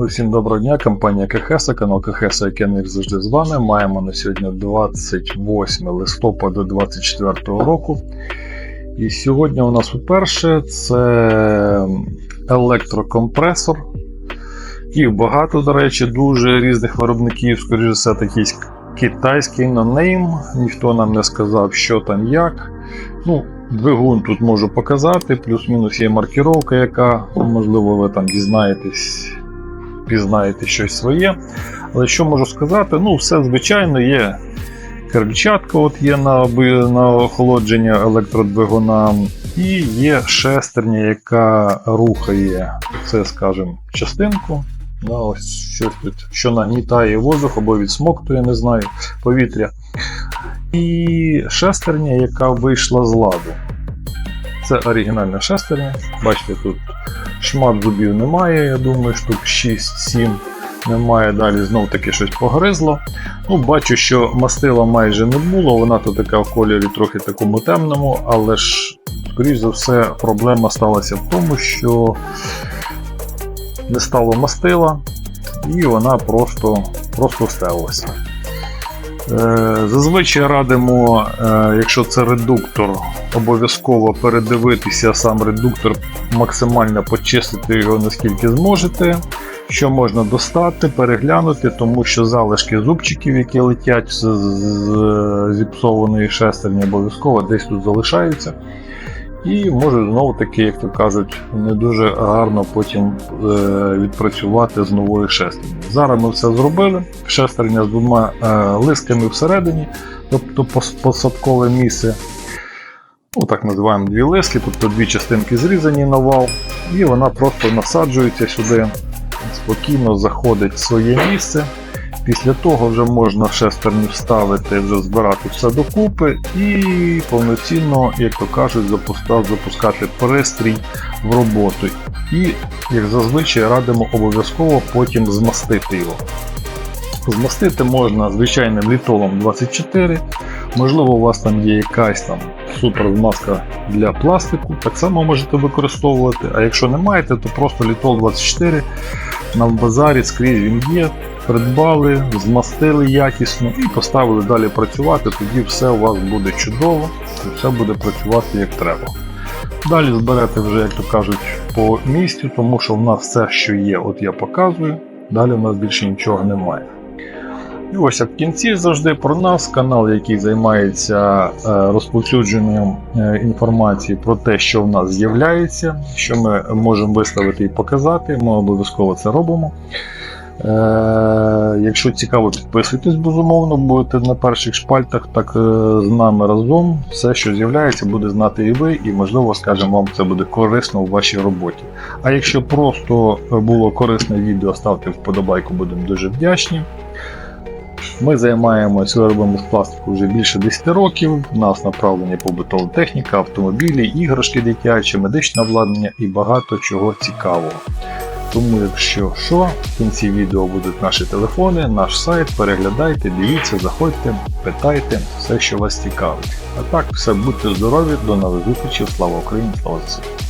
Усім доброго дня, компанія КХС, канал КХС, який як завжди з вами. Маємо на сьогодні 28 листопада 2024 року. І сьогодні у нас вперше це електрокомпресор. Їх багато, до речі, дуже різних виробників, скоріше все, якийсь китайський нонейм. Ніхто нам не сказав, що там як. Ну, Двигун тут можу показати, плюс-мінус є маркіровка, яка, можливо, ви там дізнаєтесь, пізнаєте щось своє. Але що можу сказати? Ну, все звичайно є. Крильчатка от є на на охолодження електродвигуна, і є шестерня, яка рухає це, скажімо, частинку. На ось щось тут, що нагнітає воздух або відсмоктує, не знаю, повітря. І шестерня, яка вийшла з ладу. Це оригінальна шестерня. Бачите, тут шмат зубів немає, я думаю, штук 6-7 немає. Далі знов таки щось погризло. Ну, Бачу, що мастила майже не було, вона тут така в кольорі трохи такому темному, але ж, скоріш за все, проблема сталася в тому, що не стало мастила, і вона просто, просто стерлася. Е, зазвичай радимо, е, якщо це редуктор, обов'язково передивитися сам редуктор, максимально почистити його наскільки зможете. Що можна достати, переглянути, тому що залишки зубчиків, які летять з, зіпсованої шестерні, обов'язково десь тут залишаються. І можуть знову таки, як то кажуть, не дуже гарно потім е, відпрацювати з новою шестернею. Зараз ми все зробили. Шестерня з двома е, лисками всередині, тобто посадкове місце. Ну, так називаємо дві лиски, тобто дві частинки зрізані на вал, і вона просто насаджується сюди, спокійно заходить в своє місце. Після того вже можна шестерню вставити, вже збирати все докупи і повноцінно, як то кажуть, запускати пристрій в роботу. І, як зазвичай, радимо обов'язково потім змастити його. Змастити можна звичайним літолом 24. Можливо, у вас там є якась там суперзмазка для пластику, так само можете використовувати. А якщо не маєте, то просто літол 24 на базарі скрізь він є придбали, змастили якісно і поставили далі працювати, тоді все у вас буде чудово і все буде працювати як треба. Далі зберете вже, як то кажуть, по місцю, тому що в нас все, що є, от я показую, далі в нас більше нічого немає. І ось в кінці завжди про нас, канал, який займається е, розповсюдженням е, інформації про те, що в нас з'являється, що ми можемо виставити і показати, ми обов'язково це робимо. Е, Якщо цікаво, підписуйтесь, безумовно, будете на перших шпальтах, так з нами разом все, що з'являється, буде знати і ви, і, можливо, скажемо вам, це буде корисно у вашій роботі. А якщо просто було корисне відео, ставте вподобайку, будемо дуже вдячні. Ми займаємося виробами з пластику вже більше 10 років. У нас направлення побутова техніка, автомобілі, іграшки дитячі, медичне обладнання і багато чого цікавого. Тому, якщо що, в кінці відео будуть наші телефони, наш сайт, переглядайте, дивіться, заходьте, питайте, все, що вас цікавить. А так, все, будьте здорові, до нових зустрічей, слава Україні, слава ЗСУ!